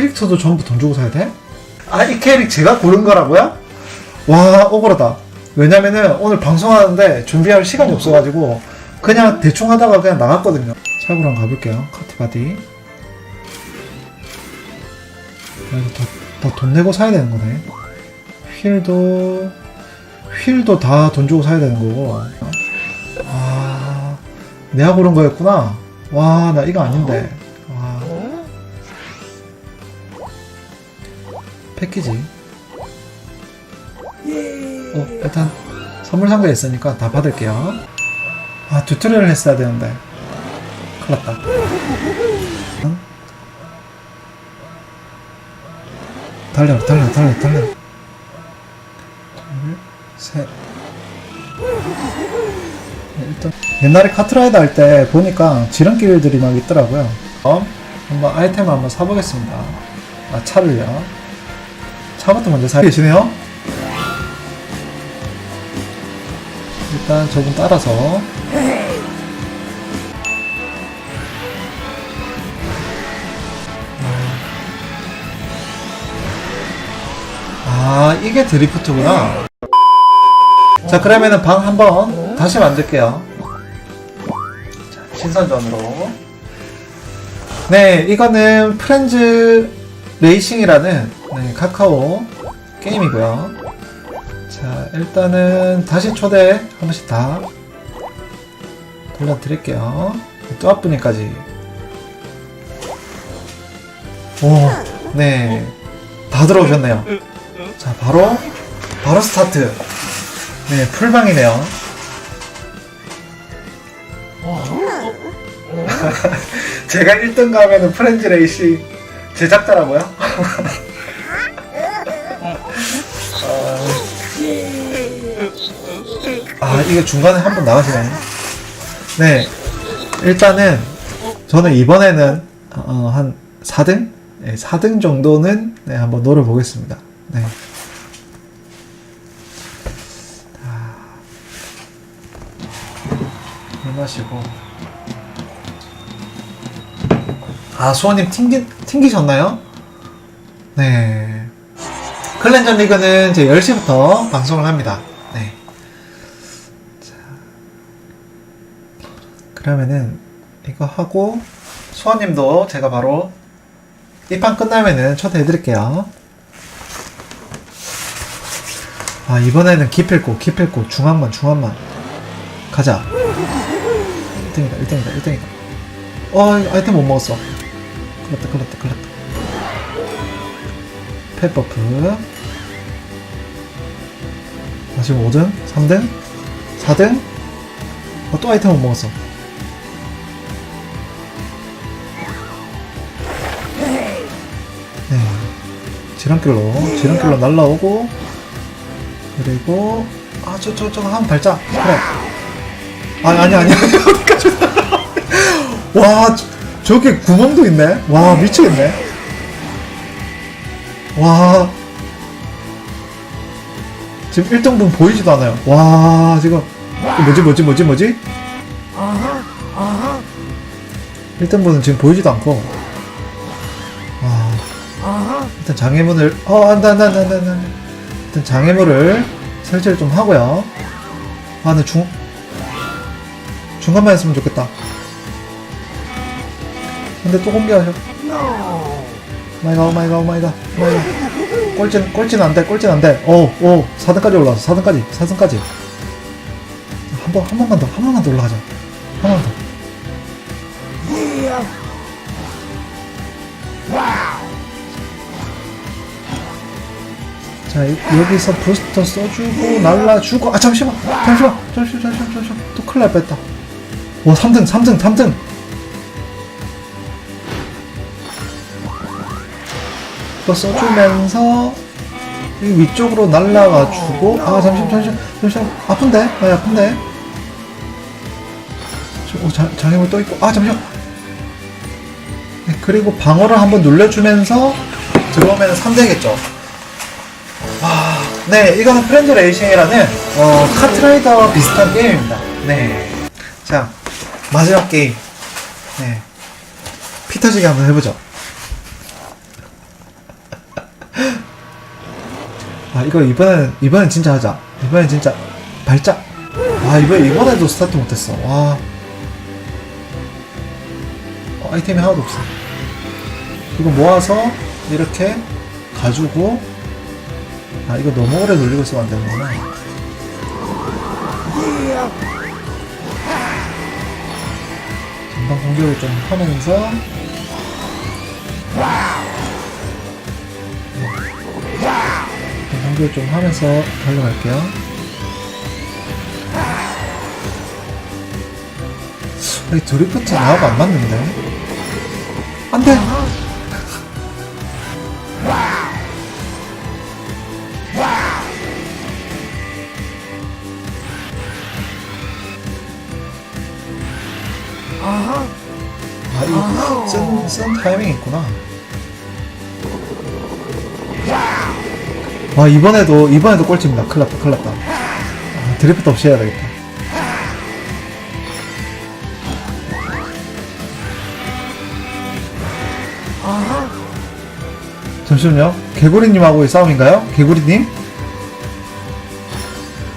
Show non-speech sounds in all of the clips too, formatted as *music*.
캐릭터도 전부 돈 주고 사야 돼? 아, 이 캐릭 제가 고른 거라고요? 와, 억울하다. 왜냐면은 오늘 방송하는데 준비할 시간이 없어가지고 그냥 대충 하다가 그냥 나갔거든요. 한번 가볼게요. 카트바디. 그래서 더, 더돈 내고 사야 되는 거네. 휠도, 휠도 다 돈 주고 사야 되는 거고. 아, 내가 고른 거였구나. 와, 나 이거 아닌데. 패키지. 어, 일단 선물 상자에 있으니까 다 받을게요. 아, 튜토리얼을 했어야 되는데. 큰일 났다. 응? 달려, 달려, 달려, 달려. 둘, 셋. 네, 일단 옛날에 카트라이더 할 때 보니까 지름길들이 막 있더라고요. 그럼 한번 아이템을 한번 사보겠습니다. 아, 차를요. 차부터 먼저 사 계시네요. 일단 저분 따라서. 아 이게 드리프트구나. 자 그러면은 방 한번 다시 만들게요. 자, 신선전으로. 네 이거는 프렌즈 레이싱이라는 네, 카카오 게임이고요. 자 일단은 다시 초대 한 번씩 다 돌려드릴게요. 또 앞분이까지. 오 네 다 들어오셨네요. 자 바로 바로 스타트. 네 풀방이네요. *laughs* 제가 1등 가면은 프렌즈 레이싱 제작자라고요? 아 이게 중간에 한 번 나가시나요? 네 일단은 저는 이번에는 어, 한 4등? 네, 4등 정도는 네, 한번 노려보겠습니다 네. 물 마시고 아 수원님 튕기, 튕기셨나요? 네. 클렌전 리그는 이제 10시부터 방송을 합니다. 네. 자, 그러면은 이거 하고 수원님도 제가 바로 이 판 끝나면은 초대해드릴게요. 아 이번에는 기필코 기필코 중앙만 중앙만. 가자. 1등이다 1등이다 1등이다. 어 아이템 못 먹었어 큰일났다 큰일났다 큰일났다 펫버프. 나 지금 5등? 3등? 4등? 어, 또 아이템 못 먹었어. 네. 지름길로 지름길로 날라오고 그리고 아 저 저 저 한번 밟자 그래. 아니 아니 아니. *laughs* 어디까지 와 저, 저게 구멍도 있네? 와 미치겠네. 와. 지금 1등분 보이지도 않아요. 와 지금. 뭐지 뭐지 뭐지 뭐지? 1등분은 지금 보이지도 않고. 와. 일단 장애물을 어 안 돼 안 돼 안 돼 안 돼 안 돼. 일단 장애물을 설치를 좀 하고요. 아 근데 중 중간만 했으면 좋겠다 근데 또 공개하셔. 마이가 오마이가 오마이가 오마이가 꼴찌는 꼴찌는 안 돼 꼴찌는 안 돼. 오 오 4등까지 올라왔어 4등까지 4등까지. 한 번 한 번만 더 한 번만 더 올라가자. 한 번만 더. 자 여- 여기서 부스터 써주고 날라주고 아 잠시만 잠시만 잠시만 잠시만 잠시만. 또 큰일 날 뺐다. 와 3등 3등 3등 또 써주면서 이 위쪽으로 날라가주고 아 잠시만 잠시만 잠시만 아픈데 아 아픈데 저, 어, 자, 장애물 또 있고 아 잠시만 네, 그리고 방어를 한번 눌러주면서 들어오면 3대겠죠 와, 네, 이거는 프렌즈 레이싱이라는 어, 카트라이더 비슷한 게임입니다. 네. 자, 마지막 게임. 네. 피 터지게 한번 해보죠. 아 이거 이번엔 이번엔 진짜 하자. 이번엔 진짜 발작. 아 이번 이번에도 스타트 못했어. 와. 어, 아이템이 하나도 없어. 이거 모아서 이렇게 가지고 아 이거 너무 오래 돌리고 있으면 안 되는구나. 전방 공격을 좀 하면서 공격을 좀 하면서 달려갈게요. 이 드리프트 나하고 안 맞는데? 안 돼! 아, 이 쓴, 쓴 타이밍이 있구나. 와, 이번에도, 이번에도 꼴찌입니다. 큰일 났다, 큰일 났다. 아, 드리프트 없이 해야 되겠다. 잠시만요. 개구리님하고의 싸움인가요? 개구리님?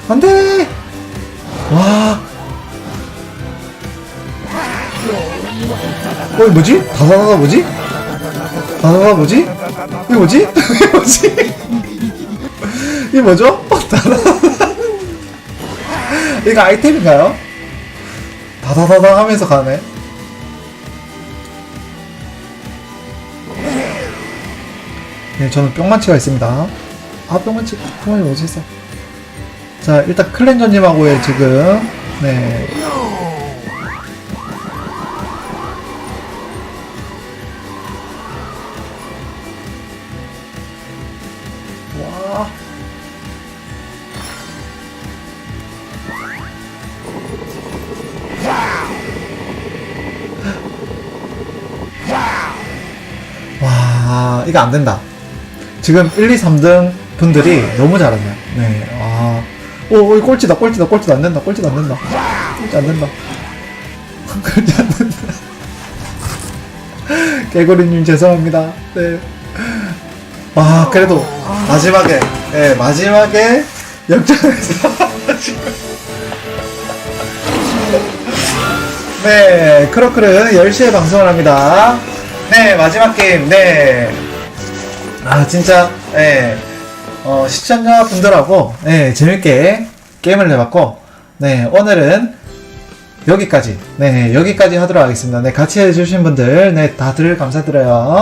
안 돼! 와. 어, 이거 뭐지? 다다다다 뭐지? 다다다다 뭐지? 이거 뭐지? *laughs* 이거 뭐지? 이게 뭐죠? 이거 아이템인가요? 다다다다 하면서 가네. 네, 저는 뿅만치가 있습니다. 아, 뿅만치, 뿅만치 어디 있어? 자, 일단 클렌저님하고의 지금, 네. 와, 이거 안 된다. 지금 1, 2, 3등 분들이 너무 잘하네요. 네, 아. 오, 오, 꼴찌다, 꼴찌다, 꼴찌다, 안 된다, 꼴찌다, 안 된다. 꼴찌 안 된다. *laughs* 꼴찌 안 된다. *laughs* 개구리님 죄송합니다. 네. 와, 그래도 마지막에, 예, 마지막에 역전해서. *laughs* 네, 크로크는 10시에 방송을 합니다. 네, 마지막 게임, 네. 아, 진짜, 예, 어, 시청자 분들하고, 예, 재밌게 게임을 해봤고, 네, 오늘은 여기까지, 네, 여기까지 하도록 하겠습니다. 네, 같이 해주신 분들, 네, 다들 감사드려요.